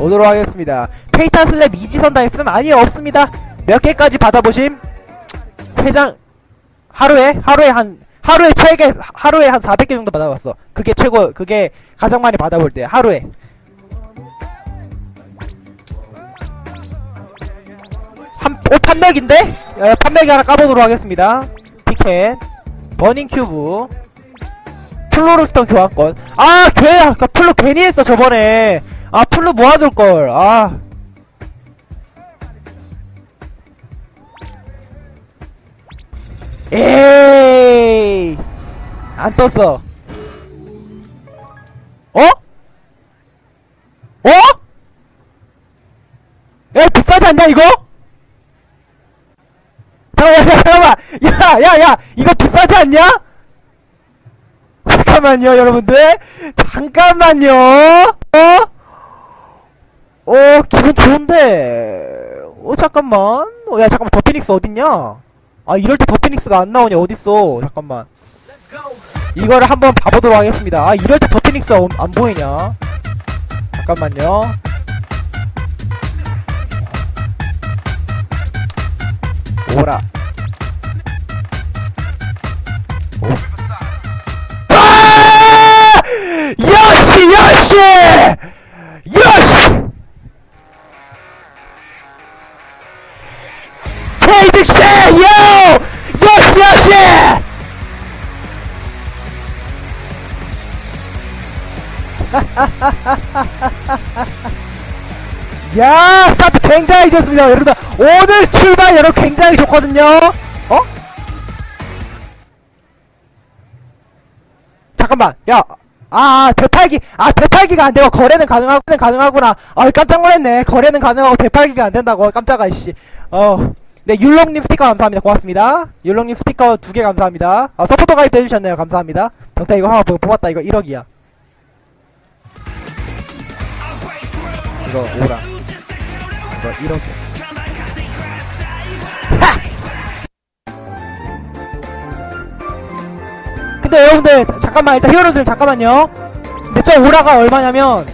보도록 하겠습니다. 페이탄 슬랩 이지선 다 했음? 아니요, 없습니다. 몇 개까지 받아보심? 회장, 하루에, 하루에 한, 하루에 최대, 하루에 한 400개 정도 받아봤어. 그게 최고, 그게 가장 많이 받아볼 때, 하루에. 한, 오, 판맥인데? 에, 판맥이 하나 까보도록 하겠습니다. 티켓, 버닝 큐브, 플로르스턴 교환권. 아, 걔, 아까 플로 괜히 했어, 저번에. 아, 플로 모아둘걸. 아. 에이! 안 떴어. 어? 어? 야, 비싸지 않냐, 이거? 잠깐만, 잠깐만! 야, 야, 야! 이거 비싸지 않냐? 잠깐만요, 여러분들. 잠깐만요. 어? 어, 기분 좋은데. 어, 잠깐만. 어, 야, 잠깐만, 더 피닉스 어딨냐? 아, 이럴 때 더 피닉스가 안 나오냐, 어딨어. 잠깐만. 이거를 한번 봐보도록 하겠습니다. 아, 이럴 때 더 피닉스 안, 안 보이냐? 잠깐만요. 오라. 요시! 요시! 케이득시! 요! 요시, 요시! 야, 스타트 굉장히 좋습니다. 여러분들, 오늘 출발 여러분 굉장히 좋거든요. 어? 잠깐만, 야, 아, 되팔기, 아, 되팔기가 안 되고 거래는 가능하고, 가능하구나. 아, 깜짝 놀랐네. 거래는 가능하고 되팔기가 안 된다고. 깜짝아, 이씨. 어. 네, 율롱님 스티커 감사합니다. 고맙습니다. 율롱님 스티커 두 개 감사합니다. 아, 서포터 가입 해주셨네요. 감사합니다. 병타 이거 하나 뽑- 뽑았다. 이거 1억이야. 이거 오라. 이거 1억이야. 근데 여러분들 잠깐만 일단 히어로들 잠깐만요 근데 저 오라가 얼마냐면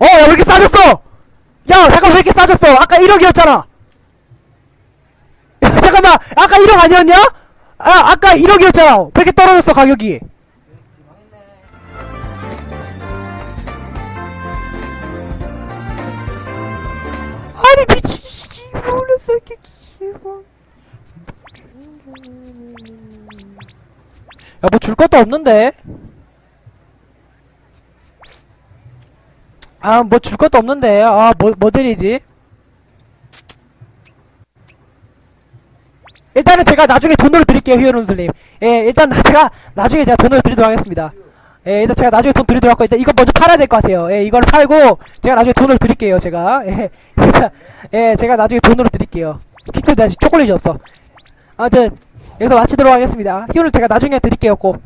어! 야, 왜 이렇게 싸졌어! 야 잠깐 왜 이렇게 싸졌어 아까 1억이었잖아 야 잠깐만 아까 1억 아니었냐? 아 아까 1억이었잖아 왜 이렇게 떨어졌어 가격이 아니 미친 씨발로 새끼 씨발 야 뭐 줄 것도 없는데? 아 뭐 줄 것도 없는데. 아뭐 뭐 드리지? 일단은 제가 나중에 돈으로 드릴게요 히어론슬님. 예 일단 제가 나중에 제가 돈으로 드리도록 하겠습니다. 예 일단 제가 나중에 돈 드리도록 하고 일단 이거 먼저 팔아야 될 것 같아요. 예 이걸 팔고 제가 나중에 돈으로 드릴게요 제가. 예 일단 예 제가 나중에 돈으로 드릴게요. 킥도 아직 초콜릿이 없어. 아무튼 여기서 마치도록 하겠습니다. 히어론 제가 나중에 드릴게요 꼭네